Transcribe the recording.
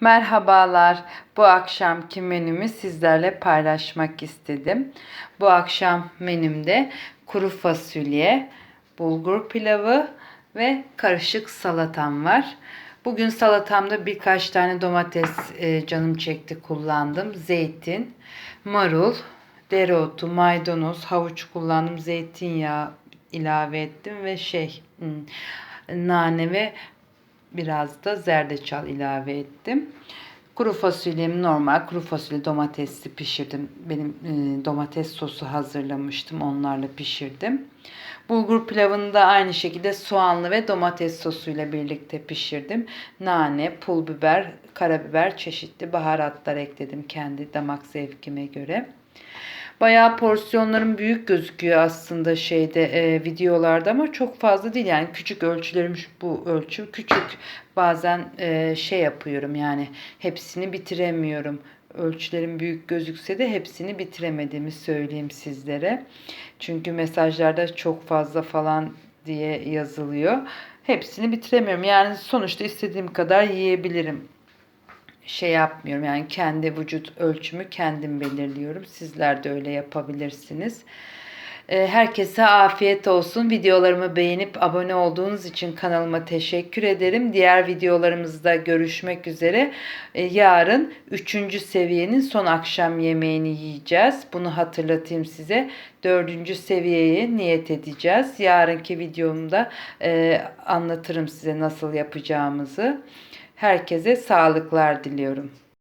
Merhabalar. Bu akşamki menümü sizlerle paylaşmak istedim. Bu akşam menümde kuru fasulye, bulgur pilavı ve karışık salatam var. Bugün salatamda birkaç tane domates e, canım çekti kullandım. Zeytin, marul, dereotu, maydanoz, havuç kullandım. Zeytinyağı ilave ettim ve şey hmm, nane ve Biraz da zerdeçal ilave ettim. Kuru fasulyemi normal kuru fasulye domatesli pişirdim. Benim e, domates sosu hazırlamıştım. Onlarla pişirdim. Bulgur pilavını da aynı şekilde soğanlı ve domates sosuyla birlikte pişirdim. Nane, pul biber, karabiber, çeşitli baharatlar ekledim kendi damak zevkime göre. Bayağı porsiyonlarım büyük gözüküyor aslında şeyde e, videolarda ama çok fazla değil yani küçük ölçülerim bu ölçü küçük. Bazen e, şey yapıyorum yani hepsini bitiremiyorum. Ölçülerim büyük gözükse de hepsini bitiremediğimi söyleyeyim sizlere. Çünkü mesajlarda çok fazla falan diye yazılıyor. Hepsini bitiremiyorum. Yani sonuçta istediğim kadar yiyebilirim şey yapmıyorum. Yani kendi vücut ölçümü kendim belirliyorum. Sizler de öyle yapabilirsiniz. Ee, Herkese afiyet olsun. Videolarımı beğenip abone olduğunuz için kanalıma teşekkür ederim. Diğer videolarımızda görüşmek üzere. Ee, Yarın 3. seviyenin son akşam yemeğini yiyeceğiz. Bunu hatırlatayım size. 4. seviyeye niyet edeceğiz. Yarınki videomda e, anlatırım size nasıl yapacağımızı. Herkese sağlıklar diliyorum.